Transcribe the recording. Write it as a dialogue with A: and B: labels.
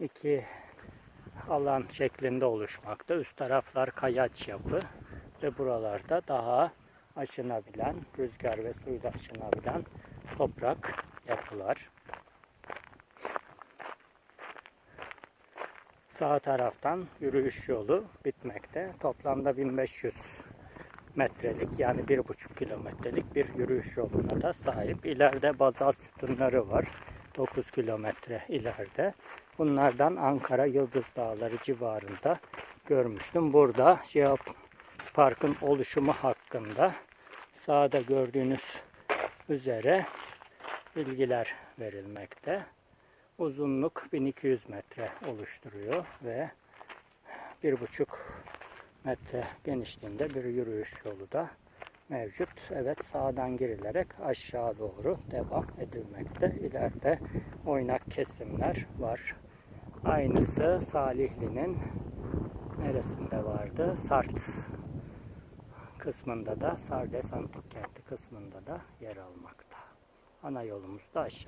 A: iki alan şeklinde oluşmakta. Üst taraflar kayaç yapı ve buralarda daha aşınabilen, rüzgar ve suyla aşınabilen toprak yapılar. Sağ taraftan yürüyüş yolu bitmekte. Toplamda 1500 metrelik yani 1,5 kilometrelik bir yürüyüş yoluna da sahip. İleride bazalt sütunları var. 9 kilometre ileride. Bunlardan Ankara Yıldız Dağları civarında görmüştüm. Burada Parkın oluşumu hakkında sağda gördüğünüz üzere bilgiler verilmekte. Uzunluk 1200 metre oluşturuyor ve 1,5 metre genişliğinde bir yürüyüş yolu da mevcut. Evet sağdan girilerek aşağı doğru devam edilmekte. İleride oynak kesimler var. Aynısı Salihli'nin neresinde vardı? Sart kısmında da Sardes Antik Kenti kısmında da yer almakta. Ana yolumuz da aşağı.